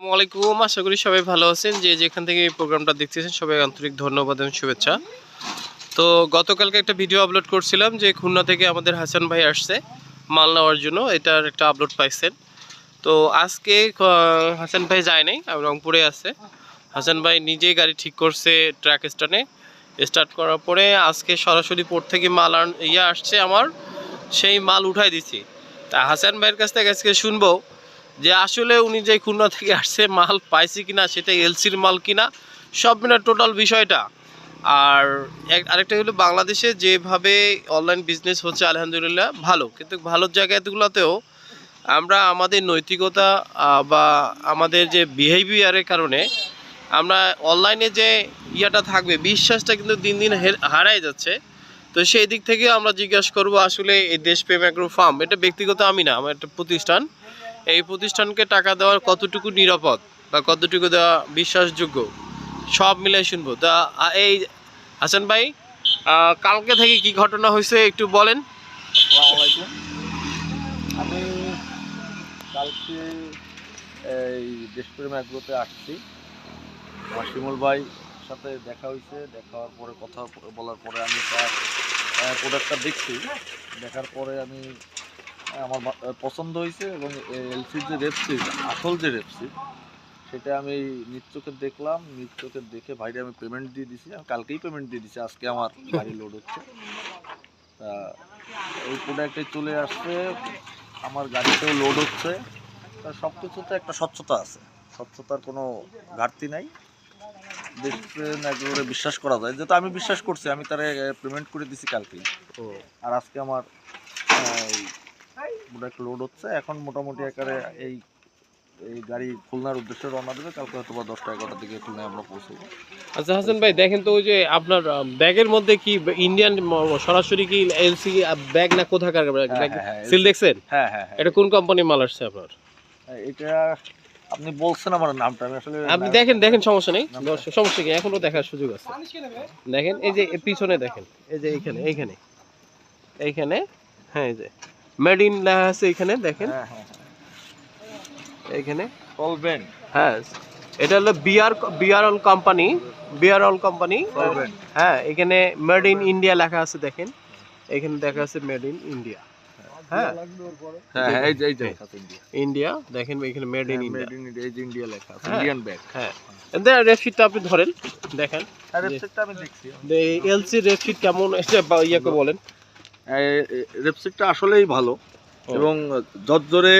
আসসালামু আলাইকুম, আশা করি সবাই ভালো আছেন। যে যেখান থেকে এই প্রোগ্রামটা দেখতেছেন সবাই আন্তরিক ধন্যবাদ এবং শুভেচ্ছা। তো গতকালকে একটা ভিডিও আপলোড করছিলাম যে খুলনা থেকে আমাদের হাসান ভাই আসছে, মাল নেওয়ার জন্য। এটার একটা আপলোড পাইছেন। তো আজকে হাসান ভাই যায় নাই রংপুরে আছে। হাসান ভাই নিজেই গাড়ি ঠিক করছে ট্র্যাক স্টানে স্টার্ট করার পরে আজকে সরাসরি পোর্ট থেকে মাল ইয়ে আসছে আমার। সেই মাল উঠাই দিছি। তা হাসান ভাইয়ের কাছ থেকে আজকে শুনব যে আসলে উনি যে খুলনা থেকে আসছে, মাল পাইছে কিনা সেটা এলসির মাল কিনা, সব মিলে টোটাল বিষয়টা। আর আরেকটা হলো বাংলাদেশে যেভাবে অনলাইন বিজনেস হচ্ছে, আলহামদুলিল্লাহ, ভালো। কিন্তু ভালো জায়গাগুলোতেও আমরা আমাদের নৈতিকতা বা আমাদের যে বিহেভিয়ারের কারণে আমরা অনলাইনে যে ইয়েটা থাকবে, বিশ্বাসটা কিন্তু দিন দিন হারাই যাচ্ছে। তো সেই দিক থেকে আমরা জিজ্ঞাসা করব, আসলে এই দেশপ্রেম অ্যাগ্রো ফার্ম এটা ব্যক্তিগত আমি না, আমার একটা প্রতিষ্ঠান। এই প্রতিষ্ঠানকে টাকা দেওয়ার কতটুকু নিরাপদ বা কতটুকু দেওয়া বিশ্বাসযোগ্য? সব মিলে শুনব। তা এই, হাসান ভাই কালকে থেকে কি ঘটনা হয়েছে একটু বলেন। আমি কালকে এই দেশপ্রেম অ্যাগ্রোতে আসছি। শিমুল ভাই সাথে দেখা হয়েছে। দেখা হওয়ার পরে কথা বলার পরে আমি তার প্রোডাক্টটা দেখছি। দেখার পরে আমি আমার পছন্দ হয়েছে এবং এলসির যে রেপসিড আসল যে রেপসিড সেটা আমি নিজ চোখে দেখলাম। নিজ চোখে দেখে ভাইরে আমি পেমেন্ট দিয়ে দিছি। আমি কালকেই পেমেন্ট দিয়ে দিছি আজকে আমার গাড়ি লোড হচ্ছে। তা এই প্রোডাক্টে চলে আসছে আমার গাড়িতেও লোড হচ্ছে। তা সব কিছুতে একটা স্বচ্ছতা আছে। স্বচ্ছতার কোনো ঘাটতি নাই। একেবারে বিশ্বাস করা যায়। যেহেতু আমি বিশ্বাস করছি আমি তারে পেমেন্ট করে দিছি কালকেই। আর আজকে আমার প্রোডাক্ট লোড হচ্ছে। এখন মোটামুটি আকারে এই এই গাড়ি খুলনার উদ্দেশ্যে রওনা দেবে। কালকে হয়তো বা দশটা এগারোটার দিকে খুলনায় আমরা পৌঁছবো। আচ্ছা হাসান ভাই দেখেন তো ওই যে আপনার ব্যাগের মধ্যে কি ইন্ডিয়ান সরাসরি কি এলসি ব্যাগ না কোথাকার ব্যাগ? হ্যাঁ, হ্যাঁ, হ্যাঁ, সিল দেখছেন হ্যাঁ হ্যাঁ হ্যাঁ। এটা কোন কোম্পানির মাল আসছে আপনার? এটা আপনি বলছেন আমার নামটা আমি আসলে আপনি দেখেন দেখেন সমস্যা নেই। সমস্যা কি? এখনও দেখার সুযোগ আছে। দেখেন এই যে পিছনে দেখেন। এই যে এইখানে এইখানে। এইখানে হ্যাঁ এই যে। মেড ইন লেখা আছে এখানে দেখেন। হ্যাঁ হ্যাঁ এইখানে। সলভেন্ট হ্যাঁ এটা হলো BR BRL company BRL company. হ্যাঁ এখানে মেড ইন ইন্ডিয়া লেখা আছে দেখেন। এখানে দেখা আছে মেড ইন ইন্ডিয়া হ্যাঁ। হ্যাঁ হ্যাঁ এই যে ইন্ডিয়া দেখেন এখানে made in made India in এই যে ইন্ডিয়া লেখা আছে হ্যাঁ। ইন্ডিয়ান ব্যাগ হ্যাঁ। দেন আপনি ধরেন দেখেন। আমি দেখছি। এলসি কেমন এটা ইয়াকে বলেন। রেপসিটটা আসলেই ভালো এবং জর্জরে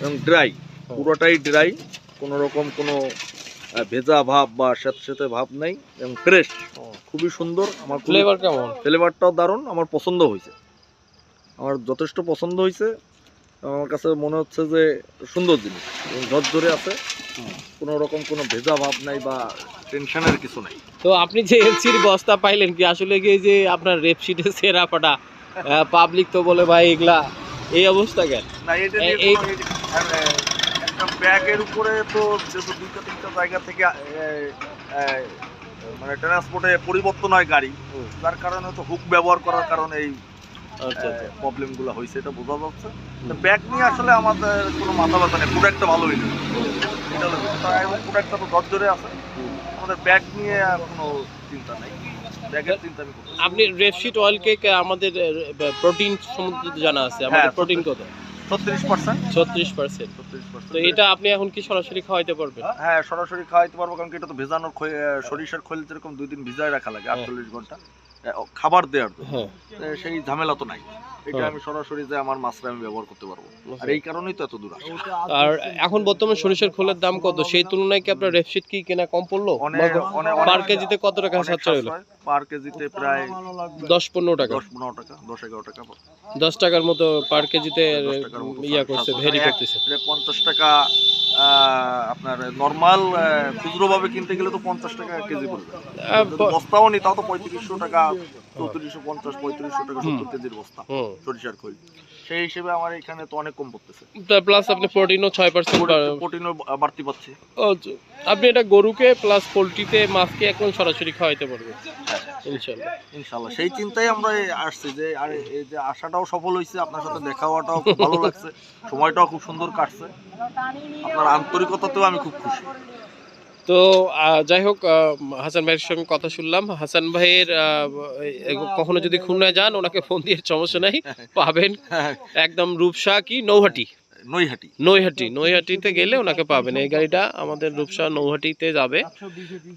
এবং ড্রাই পুরোটাই ড্রাই কোনো রকম কোনো ভেজা ভাব বা স্যাঁতস্যাঁতে ভাব নেই এবং ফ্রেশ খুবই সুন্দর আমার ফ্লেভার কেমন? ফ্লেভারটাও দারুণ আমার পছন্দ হয়েছে। আমার যথেষ্ট পছন্দ হয়েছে আমার কাছে মনে হচ্ছে যে সুন্দর জিনিস এবং ঝরঝরে আছে কোনো রকম কোনো ভেজা ভাব নাই বা টেনশনের কিছু নাই। তো আপনি যে এলসির বস্তা পাইলেন কি আসলে কি যে আপনার রেপশিটে সেরা পাটা পাবলিক তো বলে ভাই এগুলা এই অবস্থা কেন? নিয়ে নিয়ে কোনো একটা ব্যাগের উপরে তো যেহেতু দুইটা তিনটা জায়গা থেকে মানে ট্রান্সপোর্টে পরিবর্তন হয় গাড়ি যার কারণে তো হুক ব্যবহার করার কারণে এই আচ্ছা আচ্ছা। প্রবলেমগুলো হয়েছে এটা বোঝা যাচ্ছে। ব্যাগ নিয়ে আসলে আমাদের কোনো মাথা ব্যথা নেই প্রোডাক্টটা এটা হলো প্রোডাক্টটা তো দরজরে আছে। আমাদের ব্যাগ নিয়ে কোনো চিন্তা নেই। আপনি রেপশিট অয়েল কেক আমাদের প্রোটিন সম্বন্ধে জানা আছে। আমাদের প্রোটিন কত? ছত্রিশ পার্সেন্ট ছত্রিশ পার্সেন্ট ছত্রিশ তো এটা আপনি এখন কি সরাসরি খাওয়াইতে পারবেন? হ্যাঁ সরাসরি খাওয়াইতে পারব কারণ এটা তো ভেজানোর সরিষার খৈল যেরকম দুই দিন ভিজায় রাখা লাগে। আটচল্লিশ ঘণ্টা। খাবার দেওয়ার হ্যাঁ। সেই ঝামেলা তো নাই। এটা হ্যাঁ। আমি সরাসরি যে আমার মাছটা আমি ব্যবহার করতে পারব। আর এই কারণেই তো এত দূর আর এখন বর্তমানে সরিষার খোলের দাম কত? সেই তুলনায় কি আপনার রেপশিট কি কেনা কম পড়ল? পার কেজিতে কত টাকা হলো? পার কেজিতে প্রায় দশ পনেরো টাকা। দশ পনেরো টাকা দশ এগারো টাকা। দশ টাকার মতো পার কেজিতে ইয়া করছে ভেরি এক- করতেছে। পঞ্চাশ টাকা আহ, আপনার নর্মাল খুচরো ভাবে কিনতে গেলে তো পঞ্চাশ টাকা কেজি পড়বে। বস্তাও নি তাও তো পঁয়ত্রিশশো টাকা চৌত্রিশশো পঞ্চাশ পঁয়ত্রিশশো টাকা সত্তর কেজির বস্তা সরিষার খৈল। সেই হিসেবে আমার এখানে তো অনেক কম পড়তেছে। প্লাস আপনি প্রোটিনও ছয় পার্সেন্ট প্রোটিনও বাড়তি পাচ্ছি। আপনি এটা গরুকে প্লাস পোলট্রিতে মাছকে এখন সরাসরি খাওয়াইতে পারবেন। হ্যাঁ। ইনশাল্লাহ ইনশাল্লাহ সেই চিন্তাই আমরা আসছি যে আর এই যে আশাটাও সফল হয়েছে আপনার সাথে দেখা হওয়াটাও খুব ভালো লাগছে। সময়টাও খুব সুন্দর কাটছে। আপনার আন্তরিকতাতেও আমি খুব খুশি। তো যাই হোক হাসান ভাইয়ের সঙ্গে কথা শুনলাম। হাসান ভাইয়ের কখনো যদি খুলনায় যান ওনাকে ফোন দিয়ে সমস্যা নাই। পাবেন একদম রূপসা কি নৌহাটি। নৈহাটি। নৈহাটি। নৈহাটিতে গেলে ওনাকে পাবেন। এই গাড়িটা আমাদের রূপসা নৌহাটিতে যাবে।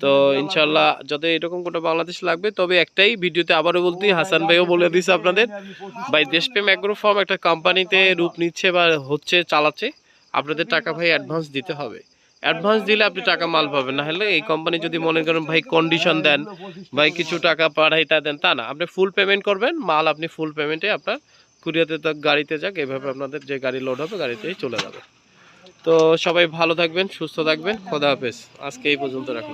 তো ইনশাল্লাহ যদি এরকম কোনো বাংলাদেশ লাগবে। তবে একটাই ভিডিওতে আবারও বলতে হাসান ভাইও বলে দিছে আপনাদের ভাই দেশপ্রেম অ্যাগ্রো ফার্ম একটা কোম্পানিতে রূপ নিচ্ছে বা হচ্ছে চালাচ্ছে। আপনাদের টাকা ভাই অ্যাডভান্স দিতে হবে। অ্যাডভান্স দিলে আপনি টাকা মাল পাবেন না হলে এই কোম্পানি যদি মনে করেন, ভাই কন্ডিশন দেন, ভাই, কিছু টাকা পাঠাইতা দেন, তা না। আপনি ফুল পেমেন্ট করবেন, মাল আপনি ফুল পেমেন্টে আপনার কুরিয়াতে তো গাড়িতে যাক, এভাবে আপনাদের যে গাড়ি লোড হবে, গাড়িতেই চলে যাবে। তো সবাই ভালো থাকবেন, সুস্থ থাকবেন, খোদা হাফেজ। আজকে এই পর্যন্ত রাখলাম।